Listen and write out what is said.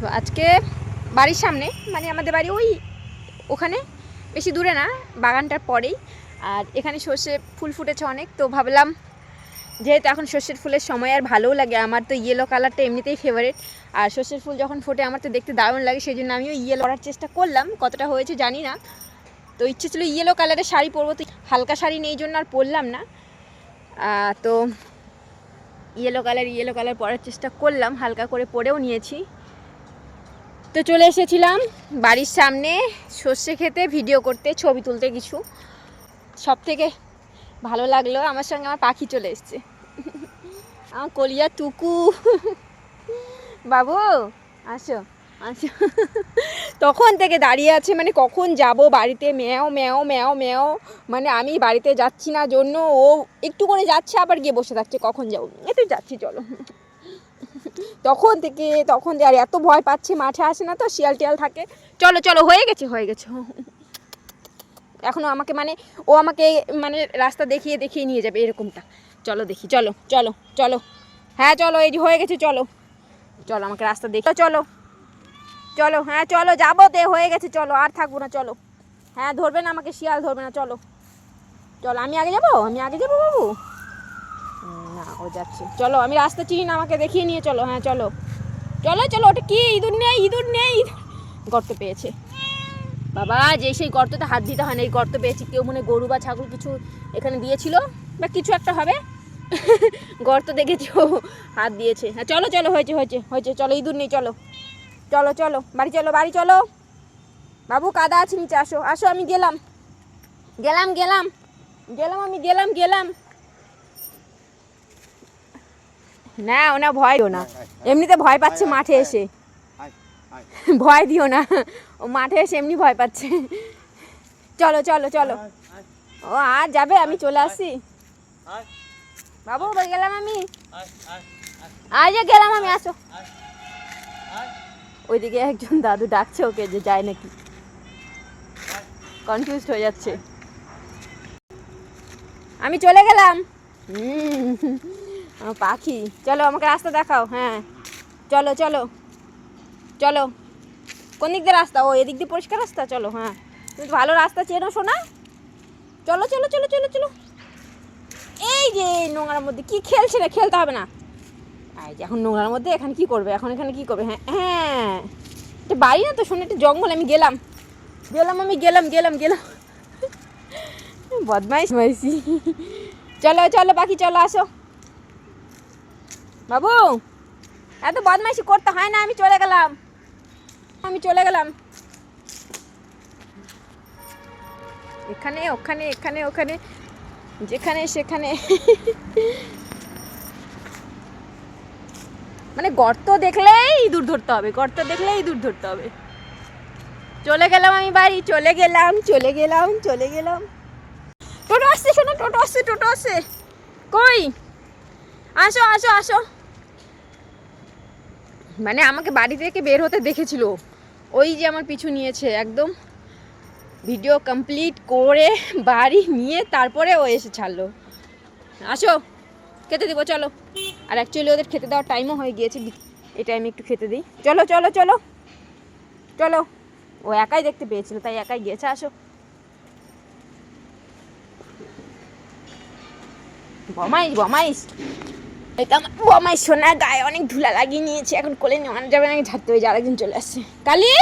তো আজকে বাড়ির সামনে মানে আমাদের বাড়ি ওই ওখানে, বেশি দূরে না, বাগানটার পরেই। আর এখানে সর্ষে ফুল ফুটেছে অনেক, তো ভাবলাম যেহেতু এখন সর্ষের ফুলের সময় আর ভালোও লাগে, আমার তো ইয়েলো কালারটা এমনিতেই ফেভারিট আর সর্ষের ফুল যখন ফোটে, আমার তো দেখতে দারুণ লাগে সেই জন্য আমিও ইয়েলো করার চেষ্টা করলাম, কতটা হয়েছে জানি না। তো ইচ্ছে ছিল ইয়েলো কালারের শাড়ি পরবো, তো হালকা শাড়ি নেই জন্য আর পরলাম না। তো ইয়েলো কালার ইয়েলো কালার পরার চেষ্টা করলাম, হালকা করে পরেও নিয়েছি। তো চলে এসেছিলাম বাড়ির সামনে সর্ষে খেতে ভিডিও করতে, ছবি তুলতে কিছু। সব থেকে ভালো লাগল, আমার সঙ্গে আমার পাখি চলে এসছে। আমার কলিয়া টুকু। বাবু, আসো আসো। তখন থেকে দাঁড়িয়ে আছে মানে কখন যাব বাড়িতে? ম্যাও ম্যাও ম্যাও ম্যাও। মানে আমি বাড়িতে যাচ্ছি না, জন্য ও একটু করে যাচ্ছে, আবার গিয়ে বসে থাকছে, কখন যাব? এই তো যাচ্ছি, চলো। তখন থেকে, তখন আর এত ভয় পাচ্ছে, মাঠে আসে না তো, শিয়াল টিয়াল থাকে। চলো চলো, হয়ে গেছে হয়ে গেছে। এখনও আমাকে মানে ও আমাকে মানে রাস্তা দেখিয়ে দেখিয়ে নিয়ে যাবে এরকমটা। চলো দেখি, চলো চলো চলো। হ্যাঁ চলো, এই হয়ে গেছে, চলো। চলো, আমাকে রাস্তা দেখি। চলো। চলো হ্যাঁ চলো, যাব তে, হয়ে গেছে, চলো, আর থাকব না, চলো। হ্যাঁ ধরবে না আমাকে, শিয়াল ধরবে না, চলো। চলো, আমি আগে যাব? আমি আগে যাব, বাবু? না, ও যাচ্ছে। চলো, আমি রাস্তা চিনি না, আমাকে দেখিয়ে নিয়ে চলো হ্যাঁ চলো। চলো চলো, ওটা কি? ইঁদুর নেই ইঁদুর নেই। গর্ত পেয়েছে। বাবা, যে সেই গর্ততে হাত দিতে হয় না, এই গর্ত পেয়েছি। কেউ মনে গরু বা ছাগল কিছু এখানে দিয়েছিল? বা কিছু একটা হবে? গর্ত দেখেছি, ও হাত দিয়েছে। হ্যাঁ চলো চলো, হয়েছে হয়েছে হয়েছে, চলো, ইঁদুর নেই, চলো। চলো চলো, বাড়ি চলো বাড়ি চলো। বাবু, কাদা আছে নিচে, আসো আসো, আমি গেলাম। গেলাম গেলাম। গেলাম আমি, গেলাম গেলাম। না ওনা ভয় দিও না। এমনিতে ভয় পাচ্ছে মাঠে এসে। ভয় দিও না। ও মাঠে এসে এমনি ভয় পাচ্ছে। চলো চলো চলো। ও আর যাবে? আমি চলে আসি বাবু বাড়ি গেলাম আমি? আজ গেলাম আমি আসো। ওইদিকে একজন দাদু ডাকছে ওকে যে যায় নাকি। কনফিউজ হয়ে যাচ্ছে। আমি চলে গেলাম। হুম, পাখি। চলো, আমাকে রাস্তা দেখাও হ্যাঁ। চলো চলো। চলো। কোন দিক দিয়ে রাস্তা? ও, এদিক দিয়ে পরিষ্কার রাস্তা? চলো হ্যাঁ। তুমি ভালো রাস্তা চেনো শোনা চলো চলো চলো চলো চলো। এই যে নোংরার মধ্যে কি খেলছে না খেলতে হবে না। এই যে, এখন নোংরার মধ্যে এখানে কি করবে? এখন এখানে কি করবে? হ্যাঁ হ্যাঁ। এটা বাড়ি না তো শোনো একটা জঙ্গল, আমি গেলাম। গেলাম আমি, গেলাম গেলাম গেলাম। বদমাইশ মাইসি চলো চলো বাকি চলো, আসো। বাবু, এত বদমাইশি করতে হয় না, আমি চলে গেলাম। আমি চলে গেলাম। এখানে, ওখানে এখানে, ওখানে, যেখানে, সেখানে। মানে গর্ত দেখলেই ইঁদুর ধরতে হবে, গর্ত দেখলেই ইঁদুর ধরতে হবে। চলে গেলাম আমি বাড়ি, চলে গেলাম চলে গেলাম চলে গেলাম। টোটো আসছে, শোনো, টোটো আসছে টোটো আসছে। কই? আসো আসো আসো। মানে আমাকে বাড়ি থেকে বের হতে দেখেছিল। ওই যে আমার পিছু নিয়েছে, একদম। ভিডিও কমপ্লিট করে বাড়ি নিয়ে তারপরে ও এসে ছাড়লো। আসো, খেতে দিব, চলো। আর অ্যাকচুয়ালি ওদের খেতে দেওয়ার টাইমও হয়ে গিয়েছে। এই টাইমে একটু খেতে দিই। চলো চলো চলো। চলো। ও একাই দেখতে পেয়েছিল, তাই একাই গিয়েছে, আসো। বমাইশ বমাইশ। আমার বমাইশ সোনা গায়ে অনেক ধুলা লাগিয়ে নিয়েছে, এখন কোলে নেওয়ানো যাবে না ঝাড়তে হয়ে যাওয়ার একদিন চলে আসছে। কালি!